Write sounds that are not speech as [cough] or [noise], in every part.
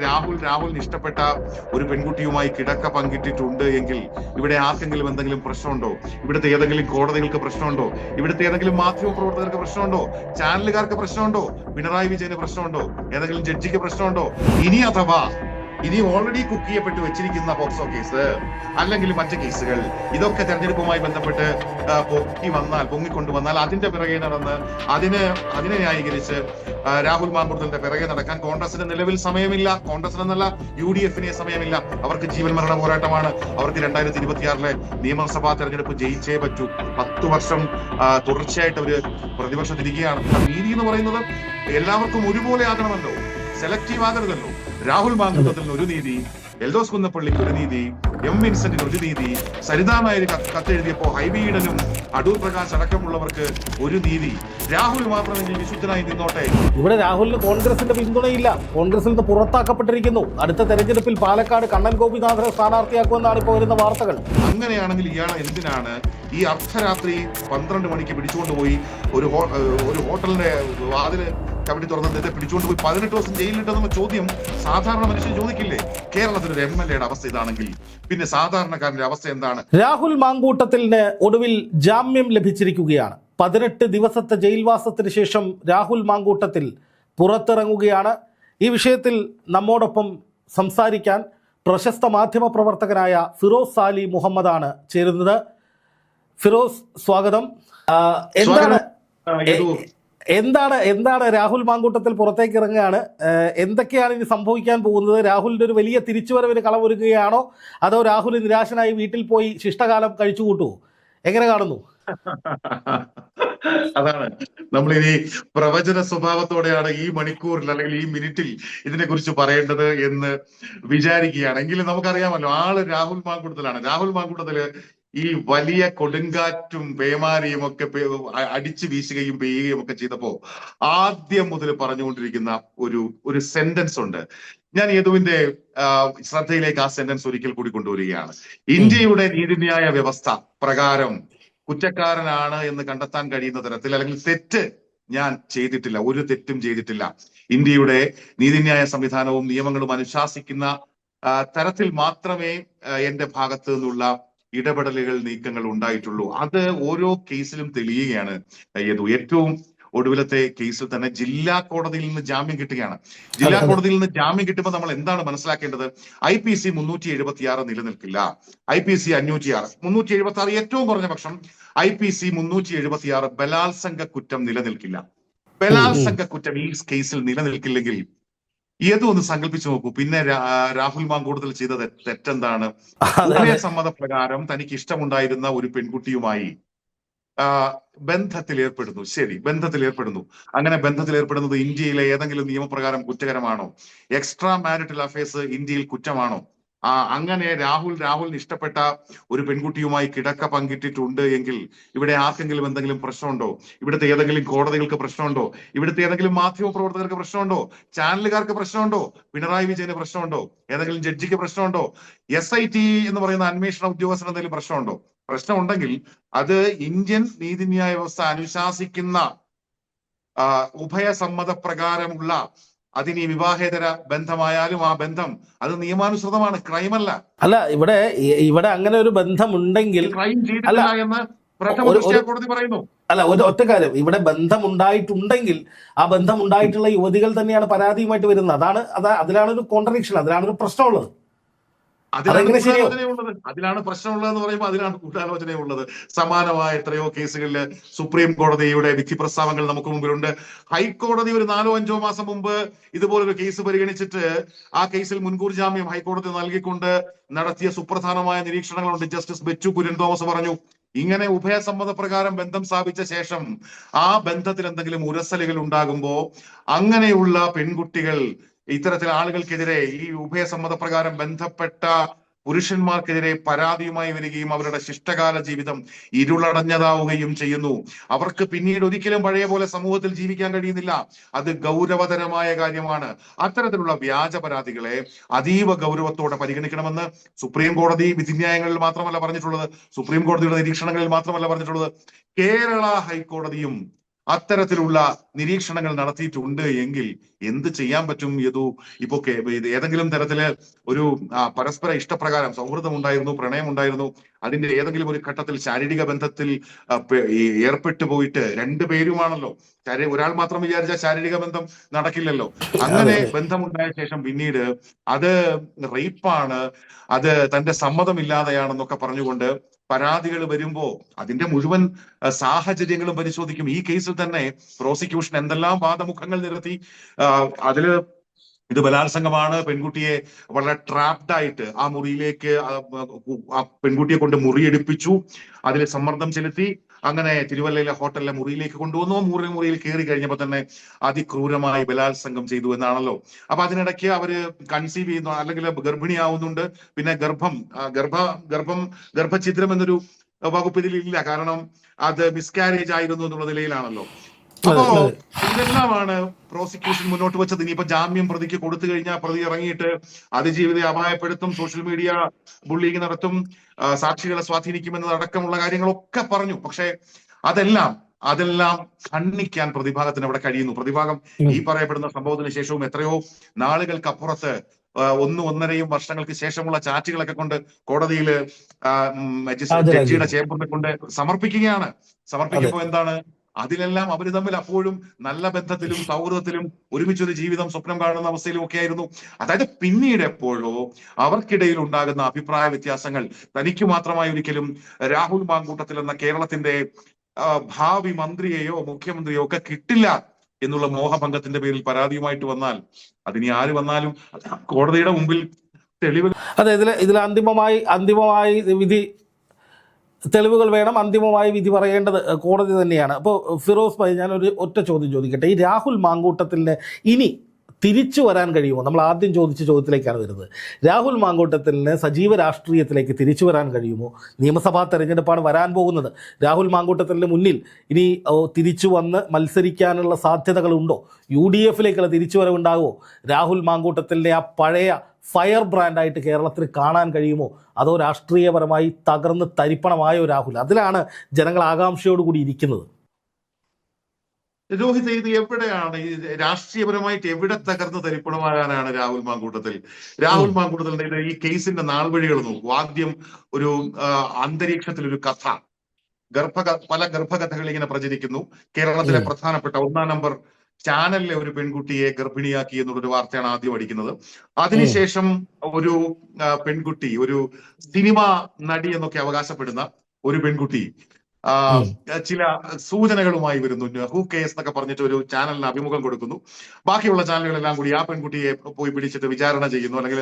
രാഹുൽ രാഹുലിന് ഇഷ്ടപ്പെട്ട ഒരു പെൺകുട്ടിയുമായി കിടക്ക പങ്കിട്ടിട്ടുണ്ട് എങ്കിൽ ഇവിടെ ആർക്കെങ്കിലും എന്തെങ്കിലും പ്രശ്നമുണ്ടോ? ഇവിടുത്തെ ഏതെങ്കിലും കോടതികൾക്ക് പ്രശ്നമുണ്ടോ? ഇവിടുത്തെ ഏതെങ്കിലും മാധ്യമ പ്രവർത്തകർക്ക് പ്രശ്നമുണ്ടോ? ചാനലുകാർക്ക് പ്രശ്നമുണ്ടോ? പിണറായി വിജയന് പ്രശ്നമുണ്ടോ? ഏതെങ്കിലും ജഡ്ജിക്ക് പ്രശ്നമുണ്ടോ? ഇനി അഥവാ ഇനി ഓൾറെഡി കുക്ക് ചെയ്യപ്പെട്ട് വെച്ചിരിക്കുന്ന പോക്സോ കേസ് അല്ലെങ്കിൽ മറ്റ് കേസുകൾ ഇതൊക്കെ തെരഞ്ഞെടുപ്പുമായി ബന്ധപ്പെട്ട് പൊക്കി വന്നാൽ പൊങ്ങിക്കൊണ്ടു വന്നാൽ അതിന്റെ പിറകെ നടന്ന് അതിന് അതിനെ ന്യായീകരിച്ച് രാഹുൽ മാമ്പുറത്തിന്റെ പിറകെ നടക്കാൻ കോൺഗ്രസിന് നിലവിൽ സമയമില്ല. കോൺഗ്രസിന് എന്നല്ല യു ഡി എഫിന് സമയമില്ല. അവർക്ക് ജീവൻ മരണ പോരാട്ടമാണ്. അവർക്ക് രണ്ടായിരത്തി ഇരുപത്തിയാറിലെ നിയമസഭാ തെരഞ്ഞെടുപ്പ് ജയിച്ചേ പറ്റൂ. പത്ത് വർഷം തുടർച്ചയായിട്ട് അവർ പ്രതിപക്ഷത്തിരിക്കുകയാണ്. നീതി എന്ന് പറയുന്നത് എല്ലാവർക്കും ഒരുപോലെ ആകണമല്ലോ. സെലക്റ്റീവ് ആകരുതല്ലോ. രാഹുൽ മാങ്കുട്ടത്തിന് ഒരു നീതി എൽദോസ് കുന്നപ്പള്ളിക്ക് ഒരു നീതി എം വിൻസെന്റിന് ഒരു നീതി സരിതാ കത്തെഴുതിയപ്പോൾ കത്ത് കത്തെഴുതിയപ്പോ ഹൈബീഡനും അടൂർ പ്രകാശ് അടക്കമുള്ളവർക്ക് ഒരു നീതി. രാഹുൽ മാത്രമെങ്കിൽ വിശുദ്ധനായി നിന്നോട്ടെ. ഇവിടെ രാഹുലിന് കോൺഗ്രസിന്റെ പിന്തുണയില്ല. കോൺഗ്രസിൽ നിന്ന് പുറത്താക്കപ്പെട്ടിരിക്കുന്നു. അടുത്ത തെരഞ്ഞെടുപ്പിൽ പാലക്കാട് കണ്ണൻ ഗോപിനാഥനെ സ്ഥാനാർത്ഥിയാക്കുമെന്നാണ് ഇപ്പോൾ വരുന്ന വാർത്തകൾ. അങ്ങനെയാണെങ്കിൽ ഇയാൾ എന്തിനാണ് ഈ അർദ്ധരാത്രി പന്ത്രണ്ട് മണിക്ക് പിടിച്ചുകൊണ്ട് പോയി ഒരു ഒരു ഹോട്ടലിന്റെ വാതിൽ കമ്മിറ്റി തുറന്ന് അദ്ദേഹത്തെ പിടിച്ചുകൊണ്ട് പോയി പതിനെട്ട് ദിവസം ജയിലിലിട്ടെന്ന ചോദ്യം സാധാരണ മനുഷ്യൻ ചോദിക്കില്ലേ? കേരളത്തിൽ ഒരു എം എൽ എയുടെ അവസ്ഥ ഇതാണെങ്കിൽ. പിന്നെ സാധാരണക്കാരന്റെ അവസ്ഥ എന്താണ്? രാഹുൽ മാങ്കൂട്ടത്തിന് ഒടുവിൽ ജാമ്യം ലഭിച്ചിരിക്കുകയാണ്. പതിനെട്ട് ദിവസത്തെ ജയിൽവാസത്തിന് ശേഷം രാഹുൽ മാങ്കൂട്ടത്തിൽ പുറത്തിറങ്ങുകയാണ്. ഈ വിഷയത്തിൽ നമ്മോടൊപ്പം സംസാരിക്കാൻ പ്രശസ്ത മാധ്യമ പ്രവർത്തകനായ ഫിറോസ് സാലി മുഹമ്മദാണ് ചേരുന്നത്. ഫിറോസ് സ്വാഗതം. എന്താണ് എന്താണ് എന്താണ് രാഹുൽ മാങ്കൂട്ടത്തിൽ പുറത്തേക്ക് ഇറങ്ങുകയാണ്? എന്തൊക്കെയാണ് ഇനി സംഭവിക്കാൻ പോകുന്നത്? രാഹുലിന്റെ ഒരു വലിയ തിരിച്ചുവരവിന് കളമൊരുക്കുകയാണോ അതോ രാഹുൽ നിരാശനായി വീട്ടിൽ പോയി ശിഷ്ടകാലം കഴിച്ചു കൂട്ടുമോ എങ്ങനെ കാണുന്നു? [laughs] അതാണ്. നമ്മളിനി പ്രവചന സ്വഭാവത്തോടെയാണ് ഈ മണിക്കൂറിൽ അല്ലെങ്കിൽ ഈ മിനിറ്റിൽ ഇതിനെക്കുറിച്ച് പറയേണ്ടത് എന്ന് വിചാരിക്കുകയാണ്. എങ്കിലും നമുക്കറിയാമല്ലോ ആൾ രാഹുൽ മാങ്കൂട്ടത്തിലാണ്. രാഹുൽ മാങ്കൂട്ടത്തിൽ ഈ വലിയ കൊടുങ്കാറ്റും പേമാരിയും ഒക്കെ അടിച്ച് വീശുകയും പെയ്യുകയും ഒക്കെ ചെയ്തപ്പോ ആദ്യം മുതൽ പറഞ്ഞുകൊണ്ടിരിക്കുന്ന ഒരു ഒരു സെന്റൻസ് ഉണ്ട്. ഞാൻ യദുവിന്റെ ശ്രദ്ധയിലേക്ക് ആ സെന്റൻസ് ഒരിക്കൽ കൂടി കൊണ്ടുവരികയാണ്. ഇന്ത്യയുടെ നീതിന്യായ വ്യവസ്ഥ പ്രകാരം കുറ്റക്കാരനാണ് എന്ന് കണ്ടെത്താൻ കഴിയുന്ന തരത്തിൽ അല്ലെങ്കിൽ തെറ്റ് ഞാൻ ചെയ്തിട്ടില്ല ഒരു തെറ്റും ചെയ്തിട്ടില്ല. ഇന്ത്യയുടെ നീതിന്യായ സംവിധാനവും നിയമങ്ങളും അനുശാസിക്കുന്ന തരത്തിൽ മാത്രമേ എന്റെ ഭാഗത്തു നിന്നുള്ള ഇടപെടലുകൾ നീക്കങ്ങൾ ഉണ്ടായിട്ടുള്ളൂ. അത് ഓരോ കേസിലും തെളിയുകയാണ്. ഏതു ഏറ്റവും ഒടുവിലത്തെ കേസിൽ തന്നെ ജില്ലാ കോടതിയിൽ നിന്ന് ജാമ്യം കിട്ടുകയാണ്. ജില്ലാ. കോടതിയിൽ നിന്ന് ജാമ്യം കിട്ടുമ്പോൾ നമ്മൾ എന്താണ് മനസ്സിലാക്കേണ്ടത്? ഐ പി സി മുന്നൂറ്റി എഴുപത്തി ആറ് നിലനിൽക്കില്ല. ഐ പി സി അഞ്ഞൂറ്റി ആറ് മുന്നൂറ്റി എഴുപത്തി ആറ് ഏറ്റവും കുറഞ്ഞ പക്ഷം ഐ പി സി മുന്നൂറ്റി എഴുപത്തി ആറ് ബലാത്സംഗ കുറ്റം നിലനിൽക്കില്ല ബലാത്സംഗ കുറ്റം ഈ കേസിൽ നിലനിൽക്കില്ലെങ്കിൽ ഏതോ ഒന്ന് സങ്കല്പിച്ചു നോക്കൂ. പിന്നെ രാഹുൽ മാങ്കൂടുതൽ ചെയ്ത തെറ്റെന്താണ്. സമ്മതപ്രകാരം തനിക്ക് ഇഷ്ടമുണ്ടായിരുന്ന ഒരു പെൺകുട്ടിയുമായി ബന്ധത്തിൽ ഏർപ്പെടുന്നു ശരി ബന്ധത്തിൽ ഏർപ്പെടുന്നു അങ്ങനെ ബന്ധത്തിൽ ഏർപ്പെടുന്നത് ഇന്ത്യയിലെ ഏതെങ്കിലും നിയമപ്രകാരം കുറ്റകരമാണോ? എക്സ്ട്രാ മാരിറ്റൽ അഫയേഴ്സ് ഇന്ത്യയിൽ കുറ്റമാണോ? ആ അങ്ങനെ രാഹുൽ രാഹുലിന് ഇഷ്ടപ്പെട്ട ഒരു പെൺകുട്ടിയുമായി കിടക്ക പങ്കിട്ടിട്ടുണ്ട് എങ്കിൽ ഇവിടെ ആർക്കെങ്കിലും എന്തെങ്കിലും പ്രശ്നമുണ്ടോ? ഇവിടുത്തെ ഏതെങ്കിലും കോടതികൾക്ക് പ്രശ്നമുണ്ടോ? ഇവിടുത്തെ ഏതെങ്കിലും മാധ്യമ പ്രവർത്തകർക്ക് പ്രശ്നമുണ്ടോ? ചാനലുകാർക്ക് പ്രശ്നമുണ്ടോ? പിണറായി വിജയന് പ്രശ്നമുണ്ടോ? ഏതെങ്കിലും ജഡ്ജിക്ക് പ്രശ്നമുണ്ടോ? എസ് ഐ ടി എന്ന് പറയുന്ന അന്വേഷണ ഉദ്യോഗസ്ഥന് എന്തെങ്കിലും പ്രശ്നമുണ്ടോ? പ്രശ്നമുണ്ടെങ്കിൽ അത് ഇന്ത്യൻ നീതിന്യായ വ്യവസ്ഥ അനുശാസിക്കുന്ന ഉഭയസമ്മത പ്രകാരമുള്ള അതിനി വിവാഹേതര ബന്ധമായാലും ആ ബന്ധം അത് നിയമാനുസൃതമാണ് ക്രൈമല്ല. അല്ല ഇവിടെ ഇവിടെ അങ്ങനെ ഒരു ബന്ധമുണ്ടെങ്കിൽ ക്രൈം എന്ന് കോടതി പറയുന്നു. അല്ല ഒരു ഒറ്റ കാര്യം. ഇവിടെ ബന്ധം ഉണ്ടായിട്ടുണ്ടെങ്കിൽ ആ ബന്ധം ഉണ്ടായിട്ടുള്ള യുവതികൾ തന്നെയാണ് പരാതിയുമായിട്ട് വരുന്നത്. അതാണ് അതാ അതിലാണ് ഒരു കോൺട്രഡിക്ഷൻ അതിലാണ് ഒരു പ്രശ്നമുള്ളത്. അതിലാണ്? ഗൂഢാലോചനയുള്ളത് അതിലാണ് പ്രശ്നമുള്ളതെന്ന് പറയുമ്പോൾ അതിലാണ് ഗൂഢാലോചനയുള്ളത് സമാനമായ എത്രയോ കേസുകളിൽ സുപ്രീം കോടതിയുടെ വിധി പ്രസ്താവങ്ങൾ നമുക്ക് മുമ്പിലുണ്ട്. ഹൈക്കോടതി ഒരു നാലോ അഞ്ചോ മാസം മുമ്പ് ഇതുപോലൊരു കേസ് പരിഗണിച്ചിട്ട് ആ കേസിൽ മുൻകൂർ ജാമ്യം ഹൈക്കോടതി നൽകിക്കൊണ്ട് നടത്തിയ സുപ്രധാനമായ നിരീക്ഷണങ്ങളുണ്ട്. ജസ്റ്റിസ് ബെച്ചു കുര്യൻ തോമസ് പറഞ്ഞു ഇങ്ങനെ ഉഭയസമ്മത പ്രകാരം ബന്ധം സ്ഥാപിച്ച ശേഷം ആ ബന്ധത്തിൽ എന്തെങ്കിലും ഉരസലുകൾ ഉണ്ടാകുമ്പോൾ അങ്ങനെയുള്ള പെൺകുട്ടികൾ ഇത്തരത്തിൽ ആളുകൾക്കെതിരെ ഈ ഉഭയസമ്മത പ്രകാരം ബന്ധപ്പെട്ട പുരുഷന്മാർക്കെതിരെ പരാതിയുമായി വരികയും അവരുടെ ശിഷ്ടകാല ജീവിതം ഇരുളടഞ്ഞതാവുകയും ചെയ്യുന്നു. അവർക്ക് പിന്നീട് ഒരിക്കലും പഴയ പോലെ സമൂഹത്തിൽ ജീവിക്കാൻ കഴിയുന്നില്ല. അത് ഗൗരവതരമായ കാര്യമാണ്. അത്തരത്തിലുള്ള വ്യാജ പരാതികളെ അതീവ ഗൗരവത്തോടെ പരിഗണിക്കണമെന്ന് സുപ്രീം കോടതി വിധിന്യായങ്ങളിൽ മാത്രമല്ല പറഞ്ഞിട്ടുള്ളത് സുപ്രീം കോടതിയുടെ നിരീക്ഷണങ്ങളിൽ മാത്രമല്ല പറഞ്ഞിട്ടുള്ളത്. കേരള ഹൈക്കോടതിയും അത്തരത്തിലുള്ള നിരീക്ഷണങ്ങൾ നടത്തിയിട്ടുണ്ട് എങ്കിൽ എന്ത് ചെയ്യാൻ പറ്റും ഇതു ഇപ്പോ ഏതെങ്കിലും തരത്തിൽ ഒരു പരസ്പര ഇഷ്ടപ്രകാരം സൗഹൃദം ഉണ്ടായിരുന്നു പ്രണയം ഉണ്ടായിരുന്നു അതിന്റെ ഏതെങ്കിലും ഒരു ഘട്ടത്തിൽ ശാരീരിക ബന്ധത്തിൽ ഏർപ്പെട്ടു പോയിട്ട് രണ്ടുപേരുമാണല്ലോ പേരുമാണല്ലോ. ഒരാൾ മാത്രം വിചാരിച്ച ശാരീരിക ബന്ധം നടക്കില്ലല്ലോ. അങ്ങനെ ബന്ധമുണ്ടായ ശേഷം പിന്നീട് അത് റേപ്പാണ് അത് തന്റെ സമ്മതമില്ലാതെയാണെന്നൊക്കെ പറഞ്ഞുകൊണ്ട് പരാതികൾ വരുമ്പോ അതിന്റെ മുഴുവൻ സാഹചര്യങ്ങളും പരിശോധിക്കും. ഈ കേസിൽ തന്നെ പ്രോസിക്യൂഷൻ എന്തെല്ലാം വാദമുഖങ്ങൾ നിരത്തി അതിൽ ഇത് ബലാത്സംഗമാണ്. പെൺകുട്ടിയെ വളരെ ട്രാപ്ഡ് ആയിട്ട് ആ മുറിയിലേക്ക് ആ, പെൺകുട്ടിയെ കൊണ്ട് മുറിയെടുപ്പിച്ചു അതിൽ സമ്മർദ്ദം ചെലുത്തി. അങ്ങനെ തിരുവല്ലയിലെ ഹോട്ടലിലെ മുറിയിലേക്ക് കൊണ്ടുവന്നു. മുറി മുറിയിൽ കയറി കഴിഞ്ഞപ്പോൾ തന്നെ അതിക്രൂരമായി ബലാത്സംഗം ചെയ്തു എന്നാണല്ലോ. അപ്പൊ അതിനിടയ്ക്ക് അവർ കൺസീവ് ചെയ്യുന്നു അല്ലെങ്കിൽ ഗർഭിണിയാവുന്നുണ്ട്. പിന്നെ ഗർഭം ഗർഭ ഗർഭം ഗർഭഛിദ്രം എന്നൊരു വകുപ്പ് ഇല്ല കാരണം അത് മിസ്കാരേജ് ആയിരുന്നു എന്നുള്ള നിലയിലാണല്ലോ. അപ്പോ. ഇതെല്ലാമാണ് പ്രോസിക്യൂഷൻ മുന്നോട്ട് വെച്ചത്. ഇനിയിപ്പോ ജാമ്യം പ്രതിക്ക് കൊടുത്തു കഴിഞ്ഞാൽ പ്രതി ഇറങ്ങിയിട്ട് അതിജീവിതയെ അപായപ്പെടുത്തും സോഷ്യൽ മീഡിയ ബുള്ളിങ് നടത്തും സാക്ഷികളെ സ്വാധീനിക്കുമെന്നത് അടക്കമുള്ള കാര്യങ്ങളൊക്കെ പറഞ്ഞു. പക്ഷേ അതെല്ലാം അതെല്ലാം ഖണ്ഡിക്കാൻ പ്രതിഭാഗത്തിന് അവിടെ കഴിയുന്നു. പ്രതിഭാഗം ഈ പറയപ്പെടുന്ന സംഭവത്തിന് ശേഷവും എത്രയോ നാളുകൾക്കപ്പുറത്ത് ഒന്ന് ഒന്നും ഒന്നരയും വർഷങ്ങൾക്ക് ശേഷമുള്ള ചാറ്റുകളൊക്കെ കൊണ്ട് കോടതിയിൽ. ജഡ്ജിയുടെ ചേംബറിനെ കൊണ്ട് സമർപ്പിക്കുകയാണ്. സമർപ്പിക്കുമ്പോൾ എന്താണ്? അതിലെല്ലാം അവർ തമ്മിൽ അപ്പോഴും നല്ല ബന്ധത്തിലും സൗഹൃദത്തിലും ഒരുമിച്ചൊരു ജീവിതം സ്വപ്നം കാണുന്ന അവസ്ഥയിലും ഒക്കെ ആയിരുന്നു അതായത് പിന്നീട് എപ്പോഴോ അവർക്കിടയിൽ ഉണ്ടാകുന്ന അഭിപ്രായ വ്യത്യാസങ്ങൾ തനിക്ക് മാത്രമായി ഒരിക്കലും രാഹുൽ മാങ്കൂട്ടത്തിൽ എന്ന കേരളത്തിന്റെ ഭാവി മന്ത്രിയെയോ മുഖ്യമന്ത്രിയോ ഒക്കെ കിട്ടില്ല എന്നുള്ള മോഹഭംഗത്തിന്റെ പേരിൽ പരാതിയുമായിട്ട് വന്നാൽ അതിനി ആര് വന്നാലും കോടതിയുടെ മുമ്പിൽ തെളിവ് അതെ ഇതിൽ ഇതിൽ അന്തിമമായി അന്തിമമായി വിധി തെളിവുകൾ വേണം അന്തിമമായി വിധി പറയേണ്ടത് കോടതി തന്നെയാണ്. അപ്പോൾ ഫിറോസ് ഭായി ഞാനൊരു ഒറ്റ ചോദ്യം ചോദിക്കട്ടെ. ഈ രാഹുൽ മാങ്കൂട്ടത്തിന്റെ ഇനി തിരിച്ചു വരാൻ കഴിയുമോ? നമ്മൾ ആദ്യം ചോദിച്ച ചോദ്യത്തിലേക്കാണ് വരുന്നത്. രാഹുൽ മാങ്കൂട്ടത്തിന് സജീവ രാഷ്ട്രീയത്തിലേക്ക് തിരിച്ചു വരാൻ കഴിയുമോ? നിയമസഭാ തെരഞ്ഞെടുപ്പാണ് വരാൻ പോകുന്നത്. രാഹുൽ മാങ്കൂട്ടത്തിന് മുന്നിൽ ഇനി തിരിച്ചു വന്ന് മത്സരിക്കാനുള്ള സാധ്യതകളുണ്ടോ? യു ഡി എഫിലേക്കുള്ള തിരിച്ചുവരവുണ്ടാകുമോ? രാഹുൽ മാങ്കൂട്ടത്തിന്റെ ആ പഴയ ഫയർ ബ്രാൻഡായിട്ട് കേരളത്തിൽ കാണാൻ കഴിയുമോ? അതോ രാഷ്ട്രീയപരമായി തകർന്ന് തരിപ്പണമായോ രാഹുൽ? അതിലാണ് ജനങ്ങൾ ആകാംക്ഷയോടുകൂടി ഇരിക്കുന്നത്. രോഹിത് ഇത് എവിടെയാണ് ഈ രാഷ്ട്രീയപരമായിട്ട് എവിടെ തകർന്ന് തരിപ്പണമാകാനാണ് രാഹുൽ മാങ്കൂട്ടത്തിൽ? രാഹുൽ മാങ്കൂട്ടത്തിന്റെ ഈ കേസിന്റെ നാൾവഴികൾ നോക്കൂ. ആദ്യം ഒരു അന്തരീക്ഷത്തിൽ ഒരു കഥ. ഗർഭ പല ഗർഭകഥകൾ ഇങ്ങനെ പ്രചരിക്കുന്നു. കേരളത്തിലെ. പ്രധാനപ്പെട്ട ഒന്നാം നമ്പർ ചാനലിലെ ഒരു പെൺകുട്ടിയെ ഗർഭിണിയാക്കി എന്നുള്ളൊരു വാർത്തയാണ് ആദ്യം അടിക്കുന്നത്. അതിനുശേഷം ഒരു പെൺകുട്ടി ഒരു സിനിമ നടി എന്നൊക്കെ അവകാശപ്പെടുന്ന ഒരു പെൺകുട്ടി ചില സൂചനകളുമായി വരുന്നു. ഹൂ കേസ് എന്നൊക്കെ പറഞ്ഞിട്ട് ഒരു ചാനലിന് അഭിമുഖം കൊടുക്കുന്നു. ബാക്കിയുള്ള ചാനലുകളെല്ലാം കൂടി ആ പെൺകുട്ടിയെ പോയി പിടിച്ചിട്ട് വിചാരണ ചെയ്യുന്നു അല്ലെങ്കിൽ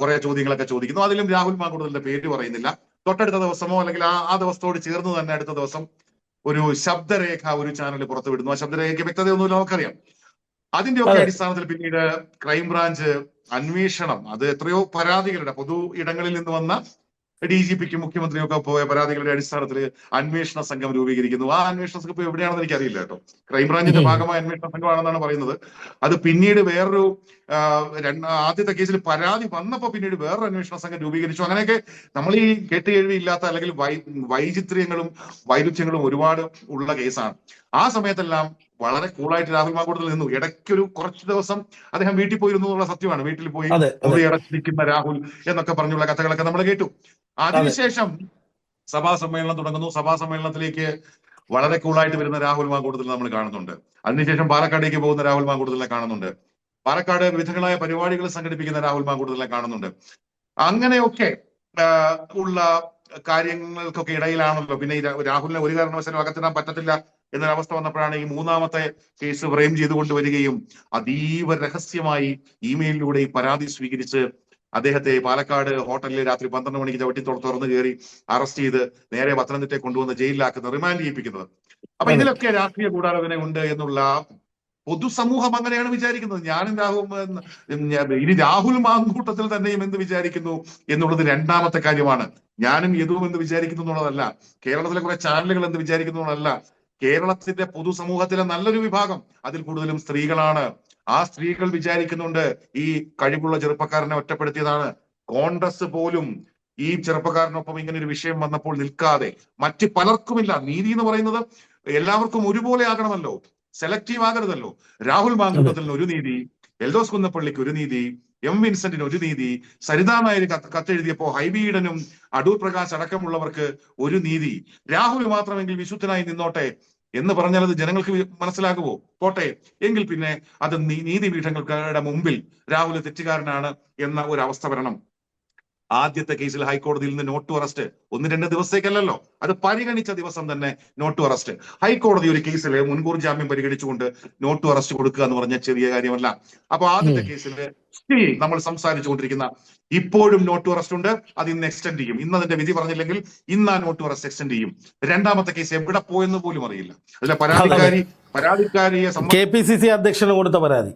കുറെ ചോദ്യങ്ങളൊക്കെ ചോദിക്കുന്നു. അതിലും രാഹുൽ മാങ്കുടലിന്റെ പേര് പറയുന്നില്ല. തൊട്ടടുത്ത ദിവസമോ അല്ലെങ്കിൽ ആ ആ ദിവസത്തോട് ചേർന്ന് തന്നെ അടുത്ത ദിവസം ഒരു ശബ്ദരേഖ ഒരു ചാനൽ പുറത്തുവിടുന്നു. ആ ശബ്ദരേഖയ്ക്ക് വ്യക്തതയൊന്നുമില്ല നമുക്കറിയാം. അതിന്റെ ഒക്കെ അടിസ്ഥാനത്തിൽ പിന്നീട് ക്രൈംബ്രാഞ്ച് അന്വേഷണം അത് എത്രയോ പരാതികളുടെ പൊതു ഇടങ്ങളിൽ നിന്ന് വന്ന ഡി ജി പിക്കും മുഖ്യമന്ത്രിയും ഒക്കെ പോയ പരാതികളുടെ അടിസ്ഥാനത്തിൽ അന്വേഷണ സംഘം രൂപീകരിക്കുന്നു. ആ അന്വേഷണ സംഘം ഇപ്പൊ എവിടെയാണെന്ന് എനിക്കറിയില്ല കേട്ടോ. ക്രൈംബ്രാഞ്ചിന്റെ ഭാഗമായ അന്വേഷണ സംഘമാണെന്നാണ് പറയുന്നത്. അത് പിന്നീട് വേറൊരു ആദ്യത്തെ കേസിൽ പരാതി വന്നപ്പോ പിന്നീട് വേറൊരു അന്വേഷണ സംഘം രൂപീകരിച്ചു. അങ്ങനെയൊക്കെ നമ്മൾ ഈ കേട്ട് ഇല്ലാത്ത അല്ലെങ്കിൽ വൈ വൈചിത്ര്യങ്ങളും വൈരുദ്ധ്യങ്ങളും ഒരുപാട് ഉള്ള കേസാണ്. ആ സമയത്തെല്ലാം വളരെ കൂളായിട്ട് രാഹുൽ മാങ്കൂട്ടത്തിൽ നിന്നു. ഇടയ്ക്കൊരു കുറച്ച് ദിവസം അദ്ദേഹം വീട്ടിൽ പോയിരുന്നു എന്നുള്ള സത്യമാണ്. വീട്ടിൽ പോയി അതെ അതെ. രാഹുൽ എന്നൊക്കെ പറഞ്ഞുള്ള കഥകളൊക്കെ നമ്മൾ കേട്ടു. അതിനുശേഷം സഭാ സമ്മേളനം തുടങ്ങുന്നു. സഭാ സമ്മേളനത്തിലേക്ക് വളരെ കൂളായിട്ട് വരുന്ന രാഹുൽ മാങ്കൂട്ടത്തിൽ നമ്മൾ കാണുന്നുണ്ട്. അതിനുശേഷം പാലക്കാടേക്ക് പോകുന്ന രാഹുൽ മാങ്കൂട്ടത്തിലെ കാണുന്നുണ്ട്. പാലക്കാട് വിവിധങ്ങളായ പരിപാടികൾ സംഘടിപ്പിക്കുന്ന രാഹുൽ മാങ്കൂട്ടത്തിലെ കാണുന്നുണ്ട്. അങ്ങനെയൊക്കെ ഉള്ള കാര്യങ്ങൾക്കൊക്കെ ഇടയിലാണല്ലോ. പിന്നെ രാഹുലിനെ ഒരു കാരണവശാലും അകത്തിടാൻ പറ്റത്തില്ല എന്നൊരവസ്ഥ വന്നപ്പോഴാണ് ഈ മൂന്നാമത്തെ കേസ് ഫ്രെയിം ചെയ്തു വരികയും അതീവ രഹസ്യമായി ഇമെയിലിലൂടെ ഈ പരാതി സ്വീകരിച്ച് അദ്ദേഹത്തെ പാലക്കാട് ഹോട്ടലിൽ രാത്രി പന്ത്രണ്ട് മണിക്ക് ചവിട്ടി തുറ- തുറന്നു കയറി അറസ്റ്റ് ചെയ്ത് നേരെ പത്തനംതിട്ടയെ കൊണ്ടുവന്ന് ജയിലിലാക്കുന്നത് റിമാൻഡ് ചെയ്യിപ്പിക്കുന്നത്. അപ്പൊ ഇതിലൊക്കെ രാഷ്ട്രീയ ഗൂഢാലോചന ഉണ്ട് എന്നുള്ള പൊതുസമൂഹം അങ്ങനെയാണ് വിചാരിക്കുന്നത്. ഞാനും രാഹുൽ ഇനി രാഹുൽ മാങ്കൂട്ടത്തിൽ തന്നെയും എന്ത് വിചാരിക്കുന്നു എന്നുള്ളത് രണ്ടാമത്തെ കാര്യമാണ്. ഞാനും യദുവും എന്ന് വിചാരിക്കുന്നു എന്നുള്ളതല്ല. കേരളത്തിലെ കുറെ ചാനലുകൾ എന്ത് വിചാരിക്കുന്നു എന്നുള്ളതല്ല. കേരളത്തിന്റെ പൊതുസമൂഹത്തിലെ നല്ലൊരു വിഭാഗം. അതിൽ കൂടുതലും സ്ത്രീകളാണ്. ആ സ്ത്രീകൾ വിചാരിക്കുന്നുണ്ട് ഈ കഴിവുള്ള ചെറുപ്പക്കാരനെ ഒറ്റപ്പെടുത്തിയതാണ്. കോൺഗ്രസ് പോലും ഈ ചെറുപ്പക്കാരനൊപ്പം ഇങ്ങനെ ഒരു വിഷയം വന്നപ്പോൾ നിൽക്കാതെ മറ്റ് പലർക്കുമില്ല. നീതി എന്ന് പറയുന്നത് എല്ലാവർക്കും ഒരുപോലെ ആകണമല്ലോ. സെലക്റ്റീവ് ആകരുതല്ലോ. രാഹുൽ മാങ്കൂട്ടത്തിന് ഒരു നീതി എൽദോസ് കുന്നപ്പള്ളിക്ക് ഒരു നീതി എം വിൻസെന്റിന് ഒരു നീതി. സരിതാ നായർ കത്ത് കത്തെഴുതിയപ്പോ ഹൈബീഡനും അടൂർ പ്രകാശ് അടക്കമുള്ളവർക്ക് ഒരു നീതി. രാഹുൽ മാത്രമെങ്കിൽ വിശുദ്ധനായി നിന്നോട്ടെ എന്ന് പറഞ്ഞാൽ അത് ജനങ്ങൾക്ക് മനസ്സിലാകുമോ പോട്ടെ. എങ്കിൽ പിന്നെ അത് നീതി നീതിപീഠങ്ങളുടെ മുമ്പിൽ രാഹുൽ തെറ്റുകാരനാണ് എന്ന ഒരു അവസ്ഥ വരണം. ആദ്യത്തെ കേസിൽ ഹൈക്കോടതിയിൽ നിന്ന് നോട്ട് അറസ്റ്റ്. ഒന്ന് രണ്ട് ദിവസത്തേക്കല്ലല്ലോ. അത് പരിഗണിച്ച ദിവസം തന്നെ നോട്ട് അറസ്റ്റ്. ഹൈക്കോടതി ഒരു കേസിൽ മുൻകൂർ ജാമ്യം പരിഗണിച്ചുകൊണ്ട് നോട്ട് അറസ്റ്റ് കൊടുക്കുക എന്ന് പറഞ്ഞ ചെറിയ കാര്യമല്ല. അപ്പൊ ആദ്യത്തെ കേസിൽ സ്റ്റിൽ നമ്മൾ സംസാരിച്ചുകൊണ്ടിരിക്കുന്ന ഇപ്പോഴും നോട്ട് അറസ്റ്റ് ഉണ്ട്. അത് ഇന്ന് എക്സ്റ്റെൻഡ് ചെയ്യും. ഇന്ന് അതിന്റെ വിധി പറഞ്ഞില്ലെങ്കിൽ ഇന്ന് ആ നോട്ട് അറസ്റ്റ് എക്സ്റ്റെൻഡ് ചെയ്യും. രണ്ടാമത്തെ കേസ് എവിടെ പോയെന്ന് പോലും അറിയില്ല. അതിലെ പരാതിക്കാരി പരാതിക്കാരിയെ കെ പി സി സി അധ്യക്ഷന് കൊടുത്ത പരാതി.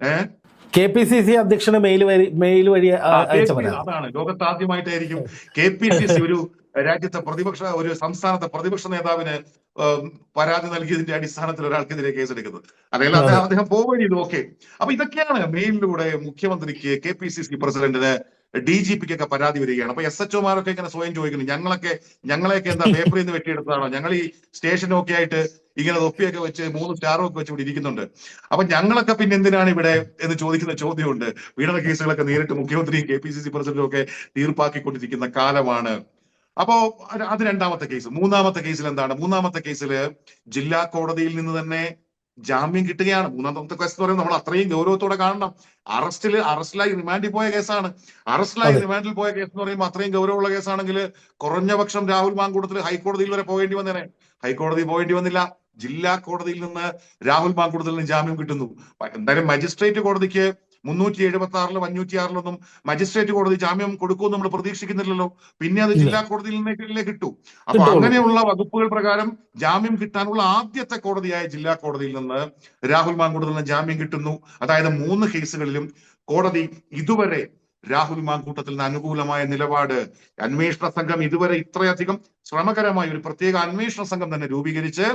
ഏഹ് കെ പി സി സി അധ്യക്ഷന് മെയിൽ വഴി മെയിൽ വഴി അതാണ്. ലോകത്ത് ആദ്യമായിട്ടായിരിക്കും കെ പി സി സി ഒരു രാജ്യത്തെ പ്രതിപക്ഷ ഒരു സംസ്ഥാനത്തെ പ്രതിപക്ഷ നേതാവിന് പരാതി നൽകിയതിന്റെ അടിസ്ഥാനത്തിൽ ഒരാൾക്കെതിരെ കേസെടുക്കുന്നത്. അല്ലെങ്കിൽ അദ്ദേഹം അദ്ദേഹം പോവുകയും ഓക്കെ അപ്പൊ ഇതൊക്കെയാണ് മെയിലിലൂടെ മുഖ്യമന്ത്രിക്ക് കെ പി സി സി പ്രസിഡന്റിന് ഡി ജി പിക്ക് ഒക്കെ പരാതി വരികയാണ്. അപ്പൊ എസ് എച്ച് ഒമാരൊക്കെ ഇങ്ങനെ സ്വയം ചോദിക്കുന്നു. ഞങ്ങളൊക്കെ ഞങ്ങളെയൊക്കെ എന്താ [laughs] പേപ്പറിൽ നിന്ന് വെട്ടിയെടുത്തതാണോ? ഞങ്ങൾ ഈ സ്റ്റേഷനൊക്കെ ആയിട്ട് ഇങ്ങനെ തൊപ്പിയൊക്കെ വെച്ച് മൂന്ന് സ്റ്റാറും ഒക്കെ വെച്ച് ഇവിടെ ഇരിക്കുന്നുണ്ട്. അപ്പൊ ഞങ്ങളൊക്കെ പിന്നെ എന്തിനാണ് ഇവിടെ എന്ന് ചോദിക്കുന്ന ചോദ്യമുണ്ട്. പീഡന കേസുകളൊക്കെ നേരിട്ട് മുഖ്യമന്ത്രിയും കെ പി സി സി പ്രസിഡന്റും ഒക്കെ തീർപ്പാക്കിക്കൊണ്ടിരിക്കുന്ന കാലമാണ്. അപ്പോ അത് രണ്ടാമത്തെ കേസ്. മൂന്നാമത്തെ കേസിൽ എന്താണ്? മൂന്നാമത്തെ കേസിൽ ജില്ലാ കോടതിയിൽ നിന്ന് തന്നെ ജാമ്യം കിട്ടുകയാണ്. മൂന്നാമത്തെ കേസ് എന്ന് പറയുന്നത് നമ്മൾ അത്രയും ഗൗരവത്തോടെ കാണണം. അറസ്റ്റിൽ അറസ്റ്റിലായി റിമാൻഡിൽ പോയ കേസാണ്. അറസ്റ്റിലായി. റിമാൻഡിൽ പോയ കേസ് എന്ന് പറയുമ്പോൾ അത്രയും ഗൗരവമുള്ള കേസാണെങ്കിൽ കുറഞ്ഞ പക്ഷം രാഹുൽ മാങ്കൂടത്തിൽ ഹൈക്കോടതിയിൽ വരെ പോകേണ്ടി വന്നേനെ. ഹൈക്കോടതി പോകേണ്ടി വന്നില്ല. ജില്ലാ കോടതിയിൽ നിന്ന് രാഹുൽ മാങ്കൂട്ടത്തിന് ജാമ്യം കിട്ടുന്നു. എന്തായാലും മജിസ്ട്രേറ്റ് കോടതിക്ക് മുന്നൂറ്റി എഴുപത്തി ആറിലും അഞ്ഞൂറ്റി ആറിലൊന്നും മജിസ്ട്രേറ്റ് കോടതി ജാമ്യം കൊടുക്കുമെന്ന് നമ്മൾ പ്രതീക്ഷിക്കുന്നില്ലല്ലോ. പിന്നെ അത് ജില്ലാ കോടതിയിൽ നിന്നേക്കല്ലേ കിട്ടൂ. അപ്പൊ. അങ്ങനെയുള്ള വകുപ്പുകൾ പ്രകാരം ജാമ്യം കിട്ടാനുള്ള ആദ്യത്തെ കോടതിയായ ജില്ലാ കോടതിയിൽ നിന്ന് രാഹുൽ മാങ്കൂട്ടത്തിന് ജാമ്യം കിട്ടുന്നു. അതായത് മൂന്ന് കേസുകളിലും കോടതി ഇതുവരെ രാഹുൽ മാങ്കൂട്ടത്തിന് അനുകൂലമായ നിലപാട്. അന്വേഷണ സംഘം ഇതുവരെ ഇത്രയധികം ശ്രമകരമായ ഒരു പ്രത്യേക അന്വേഷണ സംഘം തന്നെ രൂപീകരിച്ച്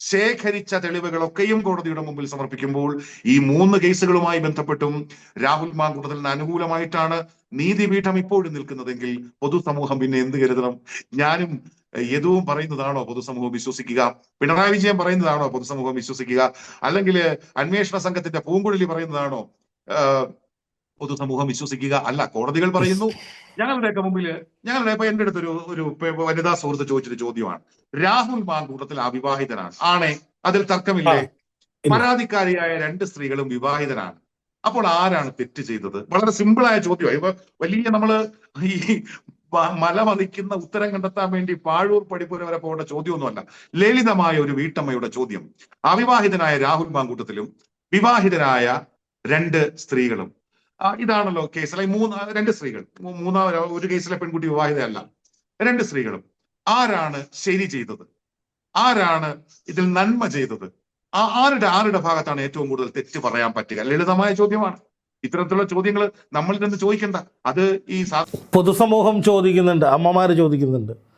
ശേഖരിച്ച തെളിവുകളൊക്കെയും കോടതിയുടെ മുമ്പിൽ സമർപ്പിക്കുമ്പോൾ ഈ മൂന്ന് കേസുകളുമായി ബന്ധപ്പെട്ടും രാഹുൽ മാങ്കൂട്ടത്തിന് അനുകൂലമായിട്ടാണ് നീതിപീഠം ഇപ്പോഴും നിൽക്കുന്നതെങ്കിൽ പൊതുസമൂഹം പിന്നെ എന്ത് കരുതണം? ഞാനും യതുവും പറയുന്നതാണോ പൊതുസമൂഹം വിശ്വസിക്കുക? പിണറായി വിജയൻ പറയുന്നതാണോ പൊതുസമൂഹം വിശ്വസിക്കുക? അല്ലെങ്കിൽ അന്വേഷണ സംഘത്തിന്റെ പൂങ്കുഴലി പറയുന്നതാണോ? പൊതുസമൂഹം വിശ്വസിക്കുക അല്ല. കോടതികൾ പറയുന്നു. ഞങ്ങളുടെയൊക്കെ മുമ്പിൽ ഞങ്ങളുടെ ഇപ്പൊ എന്റെ അടുത്തൊരു ഒരു ഒരു വനിതാ സുഹൃത്ത് ചോദിച്ചൊരു ചോദ്യമാണ്. രാഹുൽ മാങ്കൂട്ടത്തിൽ അവിവാഹിതനാണ്. ആണേ അതിൽ തർക്കമില്ലേ? പരാതിക്കാരിയായ രണ്ട് സ്ത്രീകളും വിവാഹിതനാണ് അപ്പോൾ ആരാണ് തെറ്റ് ചെയ്തത്? വളരെ സിമ്പിളായ ചോദ്യമാണ് ഇപ്പൊ വലിയ നമ്മൾ ഈ മല മതിക്കുന്ന ഉത്തരം കണ്ടെത്താൻ വേണ്ടി പാഴൂർ പഠിപ്പുര വരെ പോകേണ്ട ചോദ്യമൊന്നുമല്ല. ലളിതമായ ഒരു വീട്ടമ്മയുടെ ചോദ്യം. അവിവാഹിതനായ രാഹുൽ മാങ്കൂട്ടത്തിലും വിവാഹിതരായ രണ്ട് സ്ത്രീകളും ഇതാണല്ലോ കേസ് അല്ലെങ്കിൽ മൂന്ന് രണ്ട് സ്ത്രീകൾ. മൂന്നാമ ഒരു കേസിലെ പെൺകുട്ടി വിവാഹിതയല്ല. രണ്ട് സ്ത്രീകളും. ആരാണ് ശരി ചെയ്തത്? ആരാണ് ഇതിൽ നന്മ ചെയ്തത്? ആ ആരുടെ ആരുടെ ഭാഗത്താണ് ഏറ്റവും കൂടുതൽ തെറ്റ് പറയാൻ പറ്റുക? ലളിതമായ ചോദ്യമാണ്. ഇത്തരത്തിലുള്ള ചോദ്യങ്ങൾ നമ്മളിൽ നിന്ന് ചോദിക്കണ്ട. അത് ഈ പൊതുസമൂഹം ചോദിക്കുന്നുണ്ട് അമ്മമാര് ചോദിക്കുന്നുണ്ട്.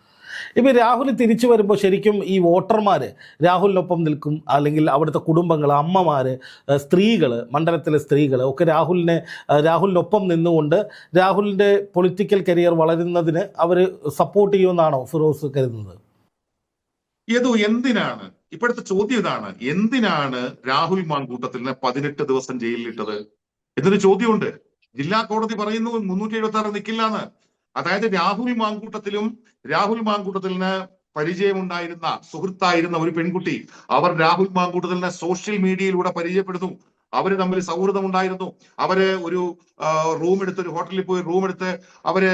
ഇപ്പം രാഹുൽ തിരിച്ചു വരുമ്പോൾ ശരിക്കും ഈ വോട്ടർമാർ രാഹുലിനൊപ്പം നിൽക്കും അല്ലെങ്കിൽ അവിടുത്തെ കുടുംബങ്ങൾ അമ്മമാർ സ്ത്രീകൾ മണ്ഡലത്തിലെ സ്ത്രീകൾ ഒക്കെ രാഹുലിനെ രാഹുലിനൊപ്പം നിന്നുകൊണ്ട് രാഹുലിന്റെ പൊളിറ്റിക്കൽ കരിയർ വളരുന്നതിന് അവർ സപ്പോർട്ട് ചെയ്യുമെന്നാണോ ഫിറോസ് കരുതുന്നത്? യദു എന്തിനാണ്? ഇപ്പോഴത്തെ ചോദ്യം ഇതാണ്. എന്തിനാണ് രാഹുൽ മാങ്കൂട്ടത്തിനെ പതിനെട്ട് ദിവസം ജയിലിലിട്ടത്? എന്നൊരു ചോദ്യമുണ്ട്. ജില്ലാ കോടതി പറയുന്നു മുന്നൂറ്റി എഴുപത്തി ആറ് നിൽക്കില്ലാന്ന് അതായത് രാഹുൽ മാങ്കൂട്ടത്തിലും രാഹുൽ മാങ്കൂട്ടത്തിന് പരിചയമുണ്ടായിരുന്ന സുഹൃത്തായിരുന്ന ഒരു പെൺകുട്ടി അവർ രാഹുൽ മാങ്കൂട്ടത്തിലിനെ സോഷ്യൽ മീഡിയയിലൂടെ പരിചയപ്പെടുന്നു. അവർ തമ്മിൽ സൗഹൃദം ഉണ്ടായിരുന്നു അവർ ഒരു റൂം എടുത്ത് ഒരു ഹോട്ടലിൽ പോയി റൂം എടുത്ത് അവർ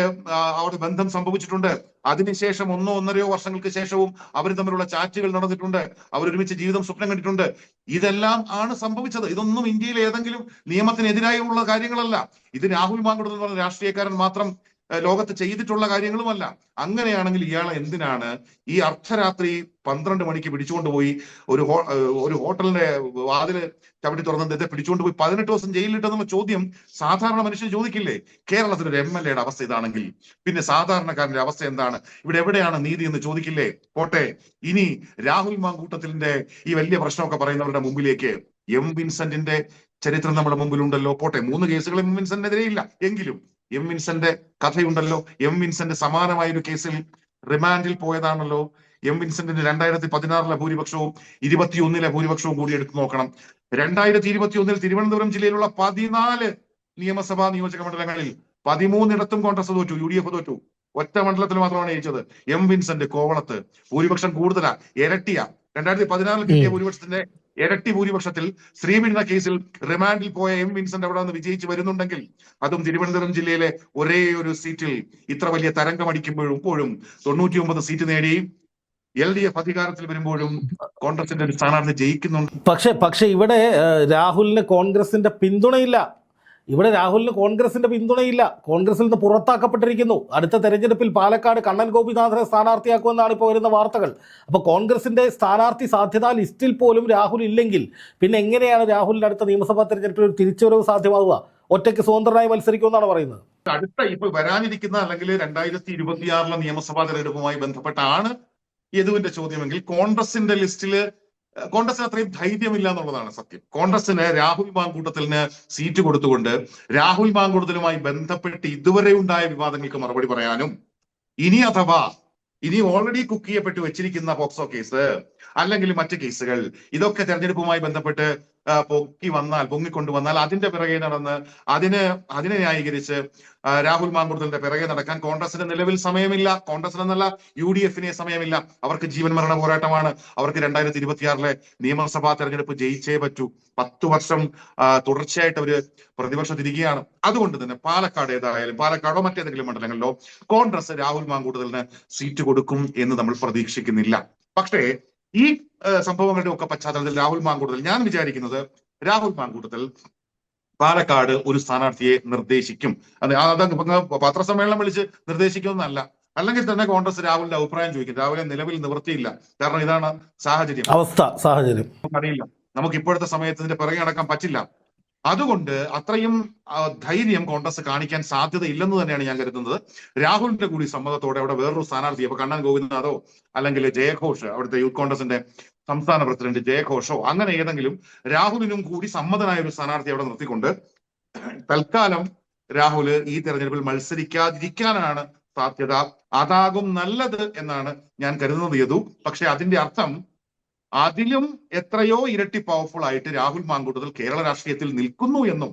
അവരുടെ ബന്ധം സംഭവിച്ചിട്ടുണ്ട്. അതിനുശേഷം ഒന്നോ ഒന്നരയോ വർഷങ്ങൾക്ക് ശേഷവും അവർ തമ്മിലുള്ള ചാറ്റുകൾ നടന്നിട്ടുണ്ട്. അവർ ഒരുമിച്ച് ജീവിതം സ്വപ്നം കണ്ടിട്ടുണ്ട്. ഇതെല്ലാം ആണ് സംഭവിച്ചത്. ഇതൊന്നും ഇന്ത്യയിൽ ഏതെങ്കിലും നിയമത്തിനെതിരായുള്ള കാര്യങ്ങളല്ല. ഇത് രാഹുൽ മാങ്കുടം എന്ന് പറഞ്ഞ രാഷ്ട്രീയക്കാരൻ മാത്രം ലോകത്ത് ചെയ്തിട്ടുള്ള കാര്യങ്ങളുമല്ല. അങ്ങനെയാണെങ്കിൽ ഇയാൾ എന്തിനാണ് ഈ അർദ്ധരാത്രി പന്ത്രണ്ട് മണിക്ക് പിടിച്ചുകൊണ്ടുപോയി ഒരു ഒരു ഹോട്ടലിന്റെ വാതിൽ ചവിട്ടി തുറന്ന് ഇദ്ദേഹത്തെ പിടിച്ചുകൊണ്ടുപോയി പതിനെട്ട് ദിവസം ജയിലിലിട്ടെന്നുള്ള ചോദ്യം സാധാരണ മനുഷ്യൻ ചോദിക്കില്ലേ? കേരളത്തിൽ ഒരു എം എൽ എയുടെ അവസ്ഥ ഇതാണെങ്കിൽ. പിന്നെ സാധാരണക്കാരന്റെ അവസ്ഥ എന്താണ്? ഇവിടെ എവിടെയാണ് നീതി എന്ന് ചോദിക്കില്ലേ? പോട്ടെ ഇനി രാഹുൽ മാങ്കൂട്ടത്തിന്റെ ഈ വലിയ പ്രശ്നമൊക്കെ പറയുന്നവരുടെ മുമ്പിലേക്ക് എം വിൻസെന്റിന്റെ ചരിത്രം നമ്മുടെ മുമ്പിലുണ്ടല്ലോ. പോട്ടെ മൂന്ന് കേസുകൾ എം വിൻസെന്റിനെതിരെ ഇല്ല എങ്കിലും എം വിൻസന്റെ കഥയുണ്ടല്ലോ. എം വിൻസന്റ് സമാനമായ ഒരു കേസിൽ റിമാൻഡിൽ പോയതാണല്ലോ. എം വിൻസെന്റിന് രണ്ടായിരത്തി പതിനാറിലെ ഭൂരിപക്ഷവും ഇരുപത്തിയൊന്നിലെ ഭൂരിപക്ഷവും കൂടി എടുത്തു നോക്കണം. രണ്ടായിരത്തി ഇരുപത്തിയൊന്നിൽ തിരുവനന്തപുരം ജില്ലയിലുള്ള പതിനാല് നിയമസഭാ നിയോജക മണ്ഡലങ്ങളിൽ പതിമൂന്നിടത്തും കോൺഗ്രസ് തോറ്റു യു ഡി എഫ് തോറ്റു. ഒറ്റ മണ്ഡലത്തിൽ മാത്രമാണ് ജയിച്ചത്. എം വിൻസെന്റ് കോവളത്ത്. ഭൂരിപക്ഷം കൂടുതലാ ഇരട്ടിയ. രണ്ടായിരത്തി പതിനാറിൽ കിട്ടിയ ഭൂരിപക്ഷത്തിന്റെ ഇരട്ടി ഭൂരിപക്ഷത്തിൽ ശ്രീപീഡന കേസിൽ റിമാൻഡിൽ പോയ എം വിൻസെന്റ് അവിടെ നിന്ന് വിജയിച്ച് വരുന്നുണ്ടെങ്കിൽ അതും തിരുവനന്തപുരം ജില്ലയിലെ ഒരേ ഒരു സീറ്റിൽ ഇത്ര വലിയ തരംഗം അടിക്കുമ്പോഴും ഇപ്പോഴും തൊണ്ണൂറ്റി ഒമ്പത് സീറ്റ് നേടി എൽ ഡി എഫ് അധികാരത്തിൽ വരുമ്പോഴും കോൺഗ്രസിന്റെ ഒരു സ്ഥാനാർത്ഥി ജയിക്കുന്നുണ്ട്. പക്ഷെ പക്ഷെ ഇവിടെ രാഹുലിന് കോൺഗ്രസിന്റെ പിന്തുണയില്ല. ഇവിടെ രാഹുലിന് കോൺഗ്രസിന്റെ പിന്തുണയില്ല. കോൺഗ്രസിൽ നിന്ന് പുറത്താക്കപ്പെട്ടിരിക്കുന്നു. അടുത്ത തെരഞ്ഞെടുപ്പിൽ പാലക്കാട് കണ്ണൻ ഗോപിനാഥനെ സ്ഥാനാർത്ഥിയാക്കുമെന്നാണ് ഇപ്പോൾ വരുന്ന വാർത്തകൾ. അപ്പോൾ കോൺഗ്രസിന്റെ സ്ഥാനാർത്ഥി സാധ്യതാ ലിസ്റ്റിൽ പോലും രാഹുൽ ഇല്ലെങ്കിൽ പിന്നെ എങ്ങനെയാണ് രാഹുലിന്റെ അടുത്ത നിയമസഭാ തെരഞ്ഞെടുപ്പിൽ ഒരു തിരിച്ചുവരവ് സാധ്യമാവുക? ഒറ്റയ്ക്ക് സ്വതന്ത്രനായി മത്സരിക്കുമെന്നാണ് പറയുന്നത്. അടുത്ത ഇപ്പൊ വരാനിരിക്കുന്ന അല്ലെങ്കിൽ രണ്ടായിരത്തി ഇരുപത്തിയാറിലെ നിയമസഭാ തെരഞ്ഞെടുപ്പുമായി ബന്ധപ്പെട്ടാണ് യദുവിന്റെ ചോദ്യമെങ്കിൽ കോൺഗ്രസിന്റെ ലിസ്റ്റിൽ കോൺഗ്രസിന് അത്രയും ധൈര്യമില്ല എന്നുള്ളതാണ് സത്യം. കോൺഗ്രസിന് രാഹുൽ മാങ്കൂട്ടത്തിന് സീറ്റ് കൊടുത്തുകൊണ്ട് രാഹുൽ മാങ്കൂട്ടത്തിലുമായി ബന്ധപ്പെട്ട് ഇതുവരെ ഉണ്ടായ വിവാദങ്ങൾക്ക് മറുപടി പറയാനും ഇനി അഥവാ ഇനി ഓൾറെഡി കുക്ക് ചെയ്യപ്പെട്ട് വെച്ചിരിക്കുന്ന പോക്സോ കേസ് അല്ലെങ്കിൽ മറ്റ് കേസുകൾ ഇതൊക്കെ തെരഞ്ഞെടുപ്പുമായി ബന്ധപ്പെട്ട് പൊക്കി വന്നാൽ പൊങ്ങിക്കൊണ്ടുവന്നാൽ അതിന്റെ പിറകെ നടന്ന് അതിനെ അതിനെ ന്യായീകരിച്ച് രാഹുൽ മാങ്കുടത്തിന്റെ പിറകെ നടക്കാൻ കോൺഗ്രസിന് നിലവിൽ സമയമില്ല. കോൺഗ്രസ് എന്നല്ല യു ഡി എഫിനെ സമയമില്ല. അവർക്ക് ജീവൻ മരണ പോരാട്ടമാണ്. അവർക്ക് രണ്ടായിരത്തി ഇരുപത്തിയാറിലെ നിയമസഭാ തെരഞ്ഞെടുപ്പ് ജയിച്ചേ പറ്റൂ. പത്തു വർഷം തുടർച്ചയായിട്ട് അവർ പ്രതിപക്ഷത്തിരിക്കുകയാണ് അതുകൊണ്ട് തന്നെ പാലക്കാട് ഏതായാലും പാലക്കാടോ മറ്റേതെങ്കിലും മണ്ഡലങ്ങളിലോ കോൺഗ്രസ് രാഹുൽ മാങ്കൂട്ടലിന് സീറ്റ് കൊടുക്കും എന്ന് നമ്മൾ പ്രതീക്ഷിക്കുന്നില്ല. പക്ഷേ ഈ സംഭവങ്ങളുടെ ഒക്കെ പശ്ചാത്തലത്തിൽ രാഹുൽ മാങ്കൂട്ടത്തിൽ ഞാൻ വിചാരിക്കുന്നത് രാഹുൽ മാങ്കൂട്ടത്തിൽ പാലക്കാട് ഒരു സ്ഥാനാർത്ഥിയെ നിർദ്ദേശിക്കും. അത് പത്രസമ്മേളനം വിളിച്ച് നിർദ്ദേശിക്കുമെന്നല്ല. അല്ലെങ്കിൽ തന്നെ കോൺഗ്രസ് രാഹുലിന്റെ അഭിപ്രായം ചോദിക്കും. രാഹുലെ നിലവിൽ നിവൃത്തിയില്ല കാരണം ഇതാണ് സാഹചര്യം. അവസ്ഥ സാഹചര്യം. അറിയില്ല നമുക്ക് ഇപ്പോഴത്തെ സമയത്ത് ഇതിന്റെ പിറകെ നടക്കാൻ പറ്റില്ല. അതുകൊണ്ട് അത്രയും ധൈര്യം കോൺഗ്രസ് കാണിക്കാൻ സാധ്യത സാധ്യതയില്ലെന്ന് തന്നെയാണ് ഞാൻ കരുതുന്നത്. രാഹുലിന്റെ കൂടി സമ്മതത്തോടെ അവിടെ വേറൊരു സ്ഥാനാർത്ഥി അപ്പൊ കണ്ണൻ ഗോവിന്ദനാഥോ അല്ലെങ്കിൽ ജയഘോഷ് അവിടുത്തെ യൂത്ത് കോൺഗ്രസിന്റെ സംസ്ഥാന പ്രസിഡന്റ് ജയഘോഷോ അങ്ങനെ ഏതെങ്കിലും രാഹുലിനും കൂടി സമ്മതനായ ഒരു സ്ഥാനാർത്ഥി അവിടെ നിർത്തിക്കൊണ്ട് തൽക്കാലം രാഹുൽ ഈ തെരഞ്ഞെടുപ്പിൽ മത്സരിക്കാതിരിക്കാനാണ് സാധ്യത. അതാകും നല്ലത് എന്നാണ് ഞാൻ കരുതുന്നത് യദു. പക്ഷെ അതിന്റെ അർത്ഥം അതിലും എത്രയോ ഇരട്ടി പവർഫുൾ ആയിട്ട് രാഹുൽ മാങ്കൂട്ടത്തിൽ കേരള രാഷ്ട്രീയത്തിൽ നിൽക്കുന്നു എന്നും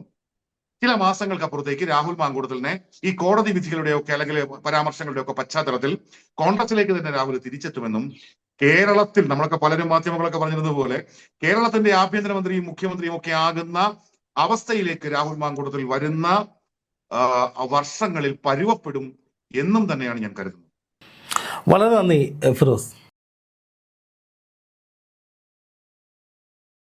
ചില മാസങ്ങൾക്കപ്പുറത്തേക്ക് രാഹുൽ മാങ്കൂട്ടത്തിലിനെ ഈ കോടതി വിധികളുടെയൊക്കെ അല്ലെങ്കിൽ പരാമർശങ്ങളുടെയൊക്കെ പശ്ചാത്തലത്തിൽ കോൺഗ്രസിലേക്ക് തന്നെ രാഹുൽ തിരിച്ചെത്തുമെന്നും കേരളത്തിൽ നമ്മളൊക്കെ പലരും മാധ്യമങ്ങളൊക്കെ പറഞ്ഞിരുന്നത് പോലെ കേരളത്തിന്റെ ആഭ്യന്തരമന്ത്രിയും മുഖ്യമന്ത്രിയും ഒക്കെ ആകുന്ന അവസ്ഥയിലേക്ക് രാഹുൽ മാങ്കൂട്ടത്തിൽ വരുന്ന വർഷങ്ങളിൽ പരുവപ്പെടും എന്നും തന്നെയാണ് ഞാൻ കരുതുന്നത്. വളരെ നന്ദി ഫിറോസ്.